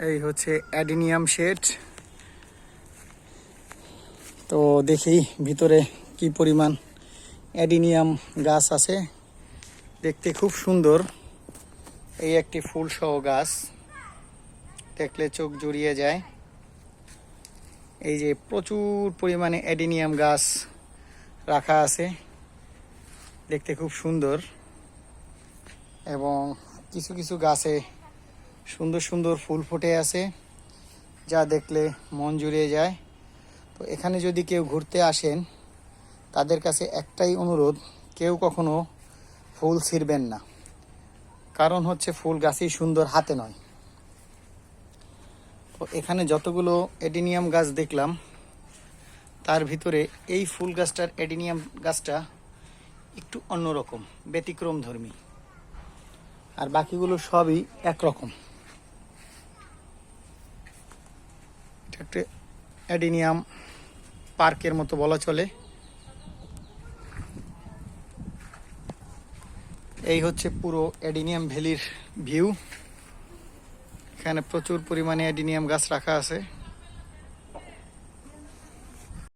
এই হচ্ছে adenium shade. তো দেখি ভিতরে কি পরিমাণ অ্যাডিনিয়াম গাছ আছে। দেখতে খুব সুন্দর। এই একটি ফুল সহ গাছ। দেখলে চোখ জড়িয়ে যায়। এই যে প্রচুর পরিমাণে অ্যাডিনিয়াম গাছ রাখা আছে। দেখতে খুব সুন্দর। এবং কিছু কিছু গাছে সুন্দর সুন্দর ফুল ফুটে আছে, যা দেখলে মন জুড়িয়ে যায়। তো এখানে যদি কেউ ঘুরতে আসেন, তাদের কাছে একটাই অনুরোধ, কেউ কখনো ফুল ছিঁড়বেন না। কারণ হচ্ছে ফুল গাছই সুন্দর হাতে নয়। তো এখানে যতগুলো এডিনিয়াম গাছ দেখলাম, তার ভিতরে এই ফুল গাছটার এডিনিয়াম গাছটা একটু অন্যরকম ব্যতিক্রম ধর্মী আর বাকিগুলো সবই একরকম। এটা একটা অ্যাডিনিয়াম পার্কের মতো বলা চলে। এই হচ্ছে পুরো অ্যাডিনিয়াম ভ্যালির ভিউ। এখানে প্রচুর পরিমাণে অ্যাডিনিয়াম গাছ রাখা আছে।